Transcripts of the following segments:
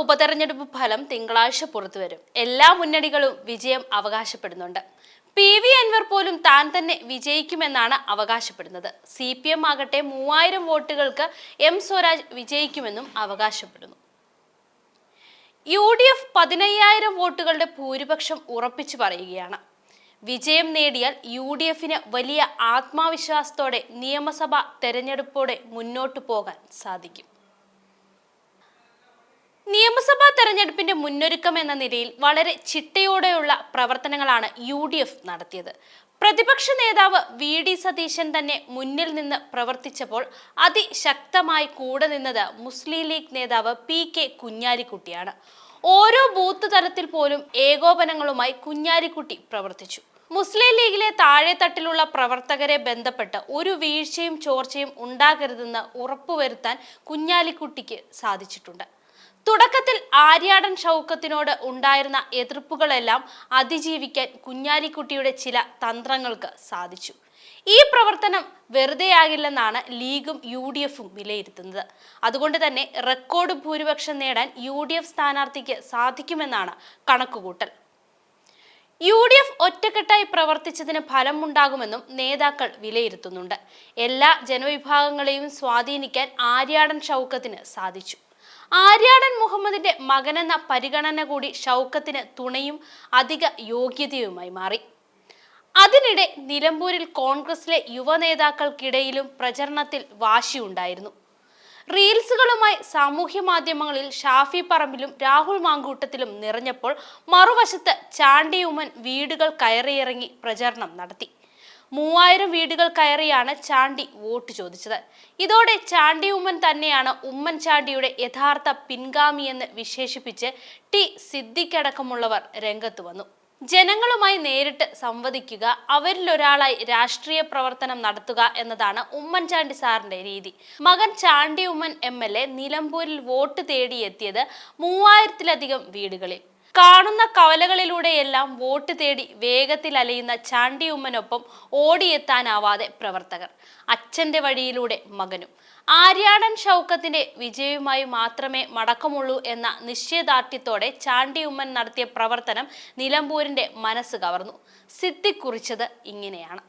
ഉപതെരഞ്ഞെടുപ്പ് ഫലം തിങ്കളാഴ്ച പുറത്തുവരും എല്ലാ മുന്നണികളും വിജയം അവകാശപ്പെടുന്നുണ്ട്. പി വി അൻവർ പോലും താൻ തന്നെ വിജയിക്കുമെന്നാണ് അവകാശപ്പെടുന്നത്. സി പി എം ആകട്ടെ മൂവായിരം വോട്ടുകൾക്ക് എം സ്വരാജ് വിജയിക്കുമെന്നും അവകാശപ്പെടുന്നു. യു ഡി എഫ് പതിനയ്യായിരം വോട്ടുകളുടെ ഭൂരിപക്ഷം ഉറപ്പിച്ചു പറയുകയാണ്. വിജയം നേടിയാൽ യു ഡി എഫിന് വലിയ ആത്മവിശ്വാസത്തോടെ നിയമസഭാ തെരഞ്ഞെടുപ്പോടെ മുന്നോട്ടു പോകാൻ സാധിക്കും. നിയമസഭാ തെരഞ്ഞെടുപ്പിന്റെ മുന്നൊരുക്കം എന്ന നിലയിൽ വളരെ ചിട്ടയോടെയുള്ള പ്രവർത്തനങ്ങളാണ് യു ഡി എഫ് നടത്തിയത്. പ്രതിപക്ഷ നേതാവ് വി ഡി സതീശൻ തന്നെ മുന്നിൽ നിന്ന് പ്രവർത്തിച്ചപ്പോൾ അതിശക്തമായി കൂടെ നിന്നത് മുസ്ലിം ലീഗ് നേതാവ് പി കെ കുഞ്ഞാലിക്കുട്ടിയാണ്. ഓരോ ബൂത്ത് തലത്തിൽ പോലും ഏകോപനങ്ങളുമായി കുഞ്ഞാലിക്കുട്ടി പ്രവർത്തിച്ചു. മുസ്ലിം ലീഗിലെ താഴെത്തട്ടിലുള്ള പ്രവർത്തകരെ ബന്ധപ്പെട്ട് ഒരു വീഴ്ചയും ചോർച്ചയും ഉണ്ടാകരുതെന്ന് ഉറപ്പുവരുത്താൻ കുഞ്ഞാലിക്കുട്ടിക്ക് സാധിച്ചിട്ടുണ്ട്. തുടക്കത്തിൽ ആര്യാടൻ ഷൗക്കത്തിനോട് ഉണ്ടായിരുന്ന എതിർപ്പുകളെല്ലാം അതിജീവിക്കാൻ കുഞ്ഞാലിക്കുട്ടിയുടെ ചില തന്ത്രങ്ങൾക്ക് സാധിച്ചു. ഈ പ്രവർത്തനം വെറുതെയാകില്ലെന്നാണ് ലീഗും യു ഡി എഫും വിലയിരുത്തുന്നത്. അതുകൊണ്ട് തന്നെ റെക്കോർഡ് ഭൂരിപക്ഷം നേടാൻ യു ഡി എഫ് സ്ഥാനാർത്ഥിക്ക് സാധിക്കുമെന്നാണ് കണക്കുകൂട്ടൽ. യു ഡി എഫ് ഒറ്റക്കെട്ടായി പ്രവർത്തിച്ചതിന് ഫലമുണ്ടാകുമെന്നും നേതാക്കൾ വിലയിരുത്തുന്നുണ്ട്. എല്ലാ ജനവിഭാഗങ്ങളെയും സ്വാധീനിക്കാൻ ആര്യാടൻ ഷൗക്കത്തിന് സാധിച്ചു. ആര്യാടൻ മുഹമ്മദിന്റെ മകനെന്ന പരിഗണന കൂടി ഷൗക്കത്തിന് തുണയും അധിക യോഗ്യതയുമായി മാറി. അതിനിടെ നിലമ്പൂരിൽ കോൺഗ്രസിലെ യുവനേതാക്കൾക്കിടയിലും പ്രചരണത്തിൽ വാശിയുണ്ടായിരുന്നു. റീൽസുകളുമായി സാമൂഹ്യ മാധ്യമങ്ങളിൽ ഷാഫി പറമ്പിലും രാഹുൽ മാങ്കൂട്ടത്തിലും നിറഞ്ഞപ്പോൾ മറുവശത്ത് ചാണ്ടി ഉമ്മൻ വീടുകൾ കയറിയിറങ്ങി പ്രചരണം നടത്തി. മൂവായിരം വീടുകൾ കയറിയാണ് ചാണ്ടി വോട്ട് ചോദിച്ചത്. ഇതോടെ ചാണ്ടി ഉമ്മൻ തന്നെയാണ് ഉമ്മൻചാണ്ടിയുടെ യഥാർത്ഥ പിൻഗാമിയെന്ന് വിശേഷിപ്പിച്ച് ടി സിദ്ദിഖടക്കമുള്ളവർ രംഗത്ത് വന്നു. ജനങ്ങളുമായി നേരിട്ട് സംവദിക്കുക അവരിലൊരാളായി രാഷ്ട്രീയ പ്രവർത്തനം നടത്തുക എന്നതാണ് ഉമ്മൻചാണ്ടി സാറിന്റെ രീതി. മകൻ Chandy Oommen M L A നിലമ്പൂരിൽ വോട്ട് തേടിയെത്തിയത് മൂവായിരത്തിലധികം വീടുകളിൽ. കാണുന്ന കവലകളിലൂടെയെല്ലാം വോട്ട് തേടി വേഗത്തിൽ അലയുന്ന ചാണ്ടി ഉമ്മനൊപ്പം ഓടിയെത്താനാവാതെ പ്രവർത്തകർ. അച്ഛന്റെ വഴിയിലൂടെ മകനും. ആര്യാടൻ ഷൗക്കത്തിന്റെ വിജയവുമായി മാത്രമേ മടക്കമുള്ളൂ എന്ന നിശ്ചയദാർഢ്യത്തോടെ ചാണ്ടി ഉമ്മൻ നടത്തിയ പ്രവർത്തനം നിലമ്പൂരിന്റെ മനസ്സ് കവർന്നു. സിദ്ധി കുറിച്ചത് ഇങ്ങനെയാണ്.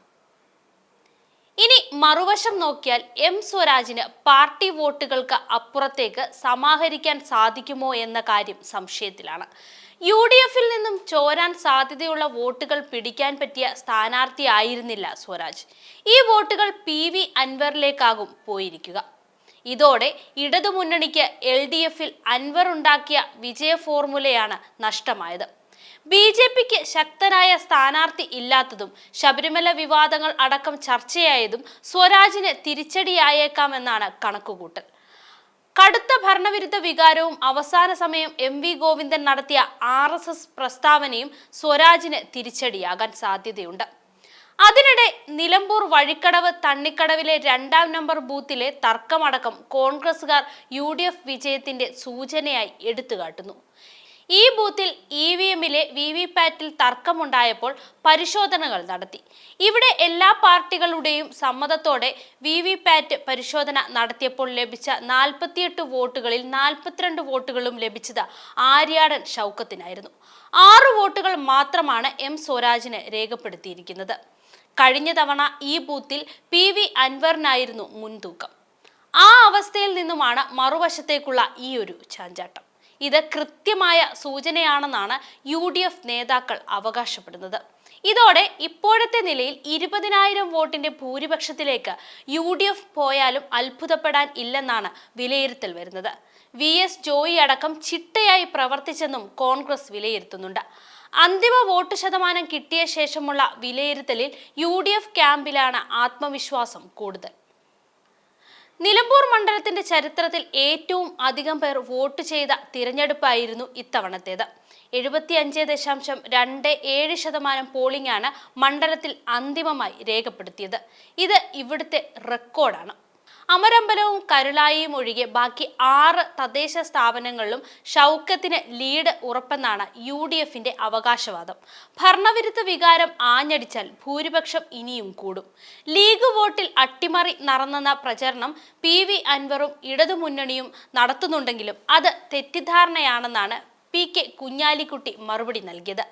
ഇനി മറുവശം നോക്കിയാൽ എം സ്വരാജിന് പാർട്ടി വോട്ടുകൾക്ക് അപ്പുറത്തേക്ക് സമാഹരിക്കാൻ സാധിക്കുമോ എന്ന കാര്യം സംശയത്തിലാണ്. യു ഡി എഫിൽ നിന്നും ചോരാൻ സാധ്യതയുള്ള വോട്ടുകൾ പിടിക്കാൻ പറ്റിയ സ്ഥാനാർത്ഥിയായിരുന്നില്ല സ്വരാജ്. ഈ വോട്ടുകൾ പി വി അൻവറിലേക്കാകും പോയിരിക്കുക. ഇതോടെ ഇടതുമുന്നണിക്ക് എൽ ഡി എഫിൽ അൻവർ ഉണ്ടാക്കിയ വിജയ ഫോർമുലയാണ് നഷ്ടമായത്. ബി ജെ പിക്ക് ശക്തനായ സ്ഥാനാർത്ഥി ഇല്ലാത്തതും ശബരിമല വിവാദങ്ങൾ അടക്കം ചർച്ചയായതും സ്വരാജിന് തിരിച്ചടിയായേക്കാമെന്നാണ് കണക്കുകൂട്ടൽ. കടുത്ത ഭരണവിരുദ്ധ വികാരവും അവസാന സമയം എം വി ഗോവിന്ദൻ നടത്തിയ ആർ എസ് എസ് പ്രസ്താവനയും സ്വരാജിന് തിരിച്ചടിയാകാൻ സാധ്യതയുണ്ട്. അതിനിടെ നിലമ്പൂർ വഴിക്കടവ് തണ്ണിക്കടവിലെ രണ്ടാം നമ്പർ ബൂത്തിലെ തർക്കമടക്കം കോൺഗ്രസുകാർ യു ഡി എഫ് വിജയത്തിന്റെ സൂചനയായി എടുത്തുകാട്ടുന്നു. ഈ ബൂത്തിൽ ഇ വി എമ്മിലെ വി വി പാറ്റിൽ തർക്കമുണ്ടായപ്പോൾ പരിശോധനകൾ നടത്തി. ഇവിടെ എല്ലാ പാർട്ടികളുടെയും സമ്മതത്തോടെ വി വി പാറ്റ് പരിശോധന നടത്തിയപ്പോൾ ലഭിച്ച നാൽപ്പത്തിയെട്ട് വോട്ടുകളിൽ നാൽപ്പത്തിരണ്ട് വോട്ടുകളും ലഭിച്ചത് ആര്യാടൻ ഷൗക്കത്തിനായിരുന്നു. ആറ് വോട്ടുകൾ മാത്രമാണ് എം സ്വരാജിന് രേഖപ്പെടുത്തിയിരിക്കുന്നത്. കഴിഞ്ഞ തവണ ഈ ബൂത്തിൽ പി വി അൻവറിനായിരുന്നു മുൻതൂക്കം. ആ അവസ്ഥയിൽ നിന്നുമാണ് മറുവശത്തേക്കുള്ള ഈ ഒരു ചാഞ്ചാട്ടം. ഇത് കൃത്യമായ സൂചനയാണെന്നാണ് യു ഡി എഫ് നേതാക്കൾ അവകാശപ്പെടുന്നത്. ഇതോടെ ഇപ്പോഴത്തെ നിലയിൽ ഇരുപതിനായിരം വോട്ടിന്റെ ഭൂരിപക്ഷത്തിലേക്ക് യു ഡി എഫ് പോയാലും അത്ഭുതപ്പെടാൻ ഇല്ലെന്നാണ് വിലയിരുത്തൽ വരുന്നത്. വി എസ് ജോയി അടക്കം ചിട്ടയായി പ്രവർത്തിച്ചെന്നും കോൺഗ്രസ് വിലയിരുത്തുന്നുണ്ട്. അന്തിമ വോട്ട് ശതമാനം കിട്ടിയ ശേഷമുള്ള വിലയിരുത്തലിൽ യു ഡി എഫ് ക്യാമ്പിലാണ് ആത്മവിശ്വാസം കൂടുതൽ. നിലമ്പൂർ മണ്ഡലത്തിന്റെ ചരിത്രത്തിൽ ഏറ്റവും അധികം പേർ വോട്ട് ചെയ്ത തിരഞ്ഞെടുപ്പായിരുന്നു ഇത്തവണത്തേത്. എഴുപത്തിയഞ്ച് ദശാംശം രണ്ട് ഏഴ് ശതമാനം പോളിംഗ് ആണ് മണ്ഡലത്തിൽ അന്തിമമായി രേഖപ്പെടുത്തിയത്. ഇത് ഇവിടുത്തെ റെക്കോർഡാണ്. അമരമ്പലവും കരുളായിയും ഒഴികെ ബാക്കി ആറ് തദ്ദേശ സ്ഥാപനങ്ങളിലും ഷൗക്കത്തിന് ലീഡ് ഉറപ്പെന്നാണ് യു ഡി എഫിന്റെ അവകാശവാദം. ഭരണവിരുദ്ധ വികാരം ആഞ്ഞടിച്ചാൽ ഭൂരിപക്ഷം ഇനിയും കൂടും. ലീഗ് വോട്ടിൽ അട്ടിമറി നടന്നെന്ന പ്രചരണം പി വി അൻവറും ഇടതുമുന്നണിയും നടത്തുന്നുണ്ടെങ്കിലും അത് തെറ്റിദ്ധാരണയാണെന്നാണ് പി കെ കുഞ്ഞാലിക്കുട്ടി മറുപടി നൽകിയത്.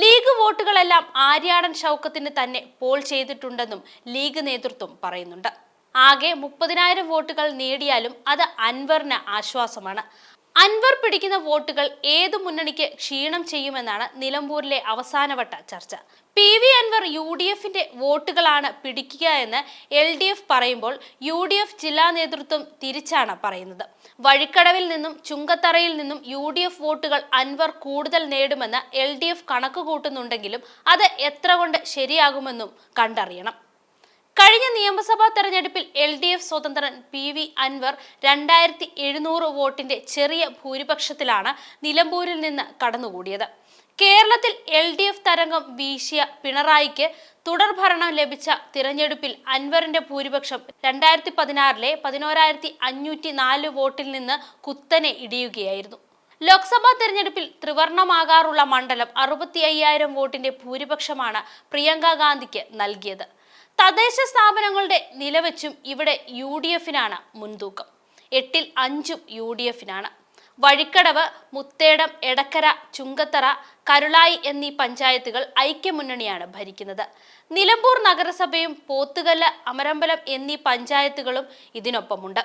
ലീഗ് വോട്ടുകളെല്ലാം ആര്യാടൻ ഷൗക്കത്തിന് തന്നെ പോൾ ചെയ്തിട്ടുണ്ടെന്നും ലീഗ് നേതൃത്വം പറയുന്നുണ്ട്. ആകെ മുപ്പതിനായിരം വോട്ടുകൾ നേടിയാലും അത് അൻവറിന് ആശ്വാസമാണ്. അൻവർ പിടിക്കുന്ന വോട്ടുകൾ ഏത് മുന്നണിക്ക് ക്ഷീണം ചെയ്യുമെന്നാണ് നിലമ്പൂരിലെ അവസാനവട്ട ചർച്ച. P V Anwar U D എഫിന്റെ വോട്ടുകളാണ് പിടിക്കുക എന്ന് എൽ ഡി എഫ് പറയുമ്പോൾ യു ഡി എഫ് ജില്ലാ നേതൃത്വം തിരിച്ചാണ് പറയുന്നത്. വഴിക്കടവിൽ നിന്നും ചുങ്കത്തറയിൽ നിന്നും യു ഡി എഫ് വോട്ടുകൾ അൻവർ കൂടുതൽ നേടുമെന്ന് എൽ ഡി എഫ് കണക്ക് കൂട്ടുന്നുണ്ടെങ്കിലും അത് എത്ര കൊണ്ട് ശരിയാകുമെന്നും കണ്ടറിയണം. കഴിഞ്ഞ നിയമസഭാ തെരഞ്ഞെടുപ്പിൽ എൽ ഡി എഫ് സ്വതന്ത്രൻ പി വി അൻവർ രണ്ടായിരത്തി എഴുന്നൂറ് വോട്ടിന്റെ ചെറിയ ഭൂരിപക്ഷത്തിലാണ് നിലമ്പൂരിൽ നിന്ന് കടന്നുകൂടിയത്. കേരളത്തിൽ എൽ ഡി എഫ് തരംഗം വീശിയ പിണറായിക്ക് തുടർഭരണം ലഭിച്ച തിരഞ്ഞെടുപ്പിൽ അൻവറിന്റെ ഭൂരിപക്ഷം രണ്ടായിരത്തി പതിനാറിലെ പതിനോരായിരത്തി അഞ്ഞൂറ്റി നാല് വോട്ടിൽ നിന്ന് കുത്തനെ ഇടിയുകയായിരുന്നു. ലോക്സഭാ തെരഞ്ഞെടുപ്പിൽ ത്രിവർണമാകാറുള്ള മണ്ഡലം അറുപത്തി അയ്യായിരം വോട്ടിന്റെ ഭൂരിപക്ഷമാണ് പ്രിയങ്ക ഗാന്ധിക്ക് നൽകിയത്. തദ്ദേശ സ്ഥാപനങ്ങളുടെ നിലവെച്ചും ഇവിടെ യു ഡി എഫിനാണ് മുൻതൂക്കം. എട്ടിൽ അഞ്ചും യു ഡി എഫിനാണ് വഴിക്കടവ് മുത്തേടം എടക്കര ചുങ്കത്തറ കരുളായി എന്നീ പഞ്ചായത്തുകൾ ഐക്യമുന്നണിയാണ് ഭരിക്കുന്നത്. നിലമ്പൂർ നഗരസഭയും പോത്തുകല്ല് അമരമ്പലം എന്നീ പഞ്ചായത്തുകളും ഇതിനൊപ്പമുണ്ട്.